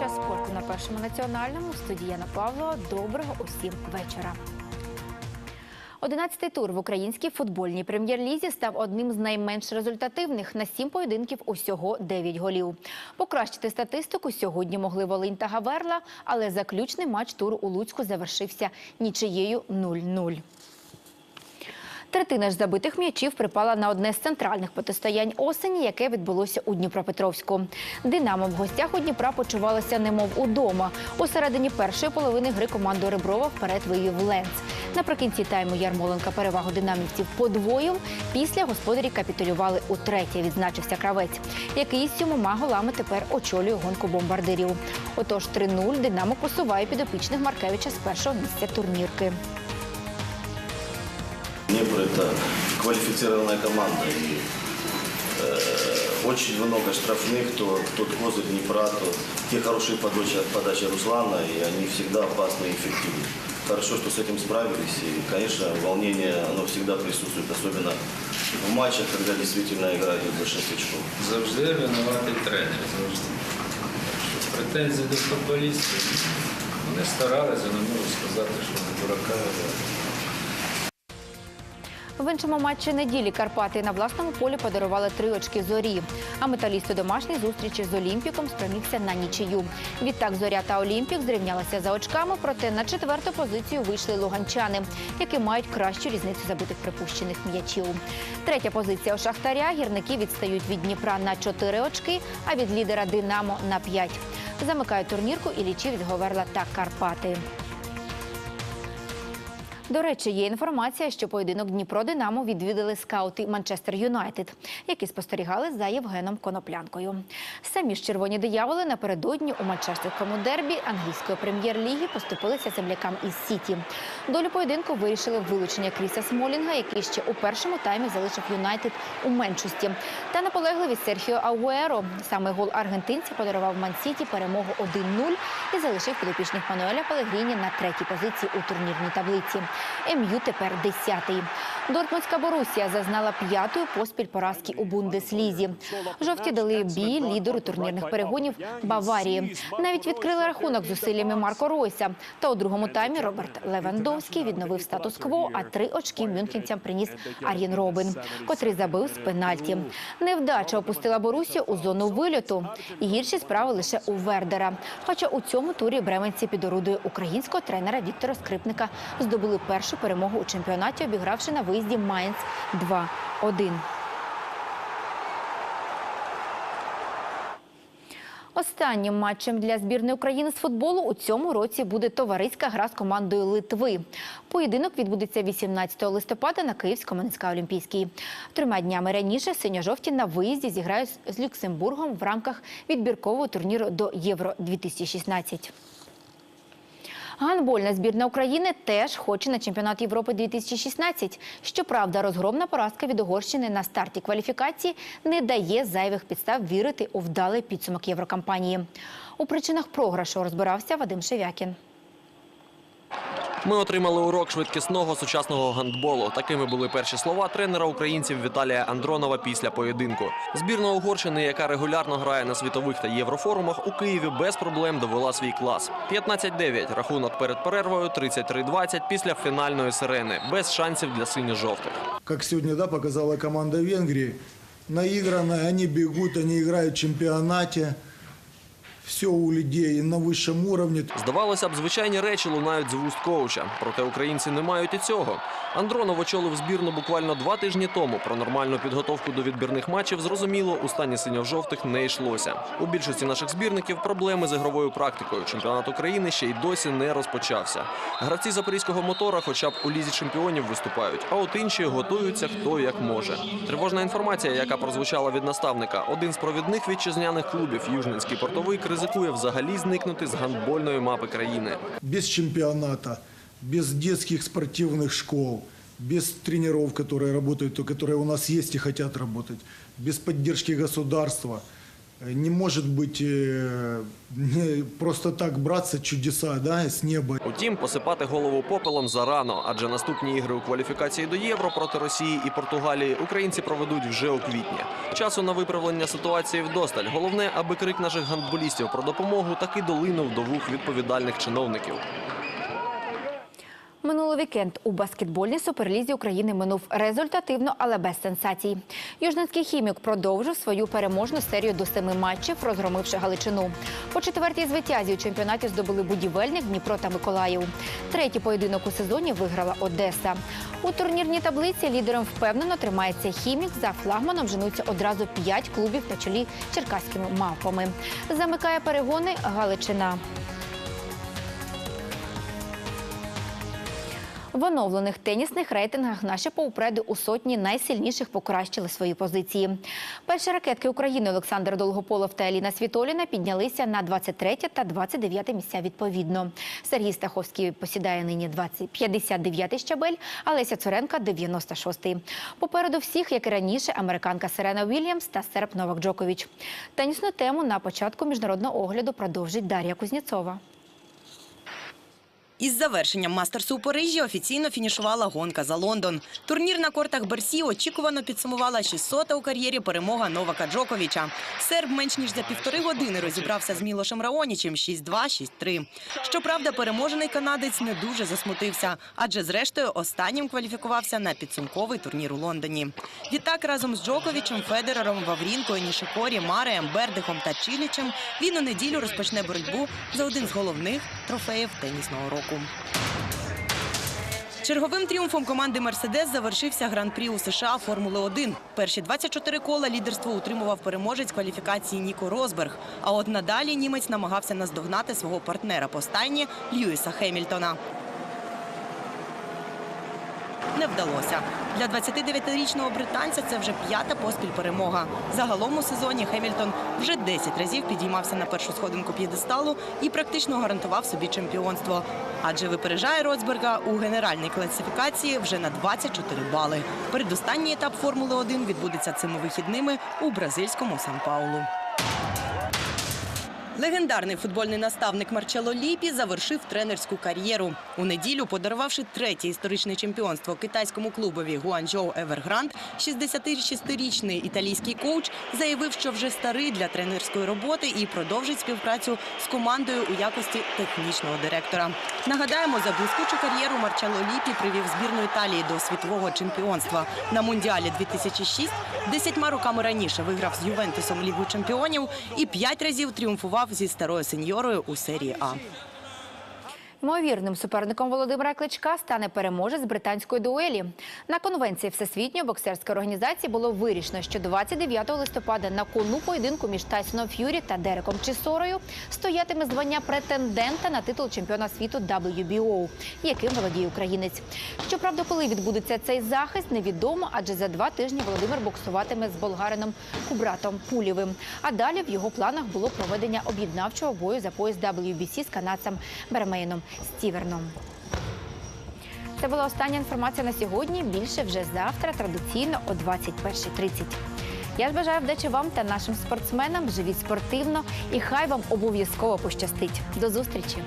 час спорту на першому національному. В студії Яна Павлова. Доброго усім вечора. Одинадцятий тур в українській футбольній прем'єр-лізі став одним з найменш результативних. На сім поєдинків усього 9 голів. Покращити статистику сьогодні могли Волинь та Гаверла, але заключний матч туру у Луцьку завершився нічиєю 0-0. Третина ж забитих м'ячів припала на одне з центральних протистоянь осені, яке відбулося у Дніпропетровську. Динамо в гостях у Дніпра почувалося немов удома. У середині першої половини гри команду Реброва вперед вивів Ленц. Наприкінці тайму Ярмоленка перевагу динамівців подвоїв. Після господарі капітулювали утретє. Відзначився кравець, який з сьомома голами тепер очолює гонку бомбардирів. Отож 3-0 Динамо посуває підопічних Маркевича з першого місця турнірки. Днепр это квалифицированная команда. И, э, очень много штрафных, то тот козырь Днепра, то те хорошие подачи, подачи Руслана, и они всегда опасны и эффективны. Хорошо, что с этим справились. И, конечно, волнение, оно всегда присутствует, особенно в матчах, когда действительно игра идет за 6 очков. Завжди винуватий тренер. Завжди. Так що Претензії до футболістів. Вони старалися, не можу сказати, що вони дурака. В іншому матчі неділі Карпати на власному полі подарували три очки зорі. А металіст у домашній зустрічі з Олімпіком спромігся на нічию. Відтак зоря та Олімпік зрівнялися за очками, проте на четверту позицію вийшли луганчани, які мають кращу різницю забитих припущених м'ячів. Третя позиція у Шахтаря. Гірники відстають від Дніпра на 4 очки, а від лідера Динамо на 5. Замикають турнірку і лічі від Говерла та Карпати. До речі, є інформація, що поєдинок Дніпро Динамо відвідали скаути Манчестер Юнайтед, які спостерігали за Євгеном Коноплянкою. Самі ж червоні дияволи напередодні у манчестерському дербі англійської прем'єр-ліги поступилися землякам із Сіті. Долю поєдинку вирішили вилучення Кріса Смолінга, який ще у першому таймі залишив Юнайтед у меншості. Та наполегливість Серхіо Ауеро. Саме гол аргентинця подарував Ман-Сіті перемогу 1-0 і залишив підопічних Мануеля Пелегріні на третій позиції у турнірній таблиці. МЮ тепер десятий. Дортмундська Борусія зазнала п'ятої поспіль поразки у Бундеслізі. Жовті дали бій лідеру турнірних перегонів Баварії. Навіть відкрили рахунок зусиллями Марко Ройса. Та у другому таймі Роберт Левандовський відновив статус-кво, а три очки мюнхенцям приніс Ар'єн Робин, котрий забив з пенальті. Невдача опустила Борусію у зону вильоту. І гірші справи лише у Вердера. Хоча у цьому турі бременці під орудою українського тренера Віктора Скрипника здобули першу перемогу у чемпіонаті, обігравши на виїзді Майнц 2-1. Останнім матчем для збірної України з футболу у цьому році буде товариська гра з командою Литви. Поєдинок відбудеться 18 листопада на Київському НСК Олімпійській. Трьома днями раніше синьо-жовті на виїзді зіграють з Люксембургом в рамках відбіркового турніру до Євро 2016. Гандбольна збірна України теж хоче на чемпіонат Європи 2016. Щоправда, розгромна поразка від Угорщини на старті кваліфікації не дає зайвих підстав вірити у вдалий підсумок Єврокампанії. У причинах програшу розбирався Вадим Шевякін. Ми отримали урок швидкісного сучасного гандболу. Такими були перші слова тренера українців Віталія Андронова після поєдинку. Збірна Угорщини, яка регулярно грає на світових та єврофорумах, у Києві без проблем довела свій клас. 15-9 рахунок перед перервою, 33-20 після фінальної сирени. Без шансів для синьо-жовтих. как сегодня да, показала команда Венгрии, наигранная, они бегут, они играют в чемпионате. Все у людей на высшем уровне. Здавалося б, звичайні речі лунають з вуст коуча. Проте українці не мають і цього. Андронов очолив збірну буквально два тижні тому. Про нормальну підготовку до відбірних матчів зрозуміло у стані синьо-жовтих не йшлося. У більшості наших збірників проблеми з ігровою практикою. Чемпіонат України ще й досі не розпочався. Гравці запорізького мотора, хоча б у лізі чемпіонів, виступають, а от інші готуються хто як може. Тривожна інформація, яка прозвучала від наставника. Один з провідних вітчизняних клубів Южненський портовик ризикує взагалі зникнути з гандбольної мапи країни. Без чемпионата, без детских спортивных школ, без тренеров, которые работают, то, которые у нас есть и хотят работать, без поддержки государства. Не может быть э, просто так браться чудеса да, с неба. Утім, посипати голову попелом зарано, адже наступні ігри у кваліфікації до Євро проти Росії і Португалії українці проведуть вже у квітні. Часу на виправлення ситуації вдосталь. Головне, аби крик наших гандболістів про допомогу таки долинув до вух відповідальних чиновників. Минулий вікенд у баскетбольній суперлізі України минув результативно, але без сенсацій. Южненський хімік продовжив свою переможну серію до семи матчів, розгромивши Галичину. По четвертій звитязі у чемпіонаті здобули будівельник Дніпро та Миколаїв. Третій поєдинок у сезоні виграла Одеса. У турнірній таблиці лідером впевнено тримається хімік. За флагманом женуться одразу п'ять клубів на чолі черкаськими мавпами. Замикає перегони Галичина. В оновлених тенісних рейтингах наші поупреди у сотні найсильніших покращили свої позиції. Перші ракетки України Олександр Долгополов та Еліна Світоліна піднялися на 23 та 29 місця відповідно. Сергій Стаховський посідає нині 20 59 щабель, а Цуренка 96-й. Попереду всіх, як і раніше, американка Серена Вільямс та серб Новак Джокович. Тенісну тему на початку міжнародного огляду продовжить Дар'я Кузнєцова. Із завершенням мастерсу у Парижі офіційно фінішувала гонка за Лондон. Турнір на кортах Берсі очікувано підсумувала 600-та у кар'єрі перемога Новака Джоковіча. Серб менш ніж за півтори години розібрався з Мілошем Раонічем 6-2, 6-3. Щоправда, переможений канадець не дуже засмутився, адже зрештою останнім кваліфікувався на підсумковий турнір у Лондоні. Відтак разом з Джоковічем, Федерером, Ваврінкою, Нішикорі, Мареєм, Бердихом та Чілічем він у неділю розпочне боротьбу за один з головних трофеїв тенісного року. Черговим тріумфом команди Мерседес завершився гран-прі у США Формули 1 Перші 24 кола лідерство утримував переможець кваліфікації Ніко Росберг. А от надалі німець намагався наздогнати свого партнера по стайні Льюіса Хемільтона. Не вдалося. Для 29-річного британця це вже п'ята поспіль перемога. Загалом у сезоні Хемільтон вже 10 разів підіймався на першу сходинку п'єдесталу і практично гарантував собі чемпіонство. Адже випереджає Росберга у генеральній класифікації вже на 24 бали. Передостанній етап Формули 1 відбудеться цими вихідними у бразильському Сан-Паулу. Легендарний футбольний наставник Марчело Ліпі завершив тренерську кар'єру. У неділю, подарувавши третє історичне чемпіонство китайському клубові Гуанчжоу Евергранд, 66-річний італійський коуч заявив, що вже старий для тренерської роботи і продовжить співпрацю з командою у якості технічного директора. Нагадаємо, за блискучу кар'єру Марчело Ліпі привів збірну Італії до світового чемпіонства на мундіалі 2006 Десятьма роками раніше виграв з Ювентусом Лігу чемпіонів і п'ять разів тріумфував зі старою сеньорою у серії А. Ймовірним суперником Володимира Кличка стане переможець британської дуелі. На конвенції Всесвітньої боксерської організації було вирішено, що 29 листопада на кону поєдинку між Тайсоном Ф'юрі та Дереком Чісорою стоятиме звання претендента на титул чемпіона світу WBO, яким володіє українець. Щоправда, коли відбудеться цей захист, невідомо, адже за два тижні Володимир боксуватиме з болгарином Кубратом Пулєвим. А далі в його планах було проведення об'єднавчого бою за пояс WBC з канадцем Бермейном Стіверном. Це була остання інформація на сьогодні. Більше вже завтра, традиційно о 21.30. Я ж бажаю вдачі вам та нашим спортсменам. Живіть спортивно і хай вам обов'язково пощастить. До зустрічі!